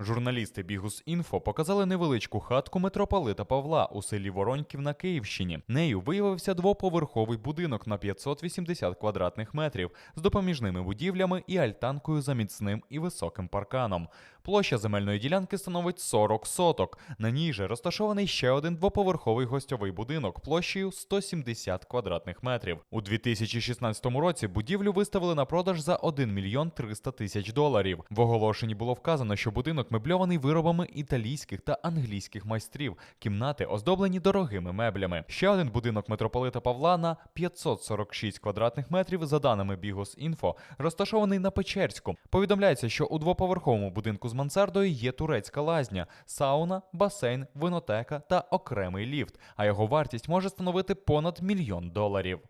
Журналісти Бігус Інфо показали невеличку хатку митрополита Павла у селі Вороньків на Київщині. Нею виявився двоповерховий будинок на 580 квадратних метрів з допоміжними будівлями і альтанкою за міцним і високим парканом. Площа земельної ділянки становить 40 соток. На ній же розташований ще один двоповерховий гостьовий будинок площею 170 квадратних метрів. У 2016 році будівлю виставили на продаж за 1 мільйон 300 тисяч доларів. В оголошенні було вказано, що будинок мебльований виробами італійських та англійських майстрів. Кімнати оздоблені дорогими меблями. Ще один будинок митрополита Павла на 546 квадратних метрів, за даними Бігос Інфо, розташований на Печерську. Повідомляється, що у двоповерховому будинку з мансардою є турецька лазня, сауна, басейн, винотека та окремий ліфт. А його вартість може становити понад мільйон доларів.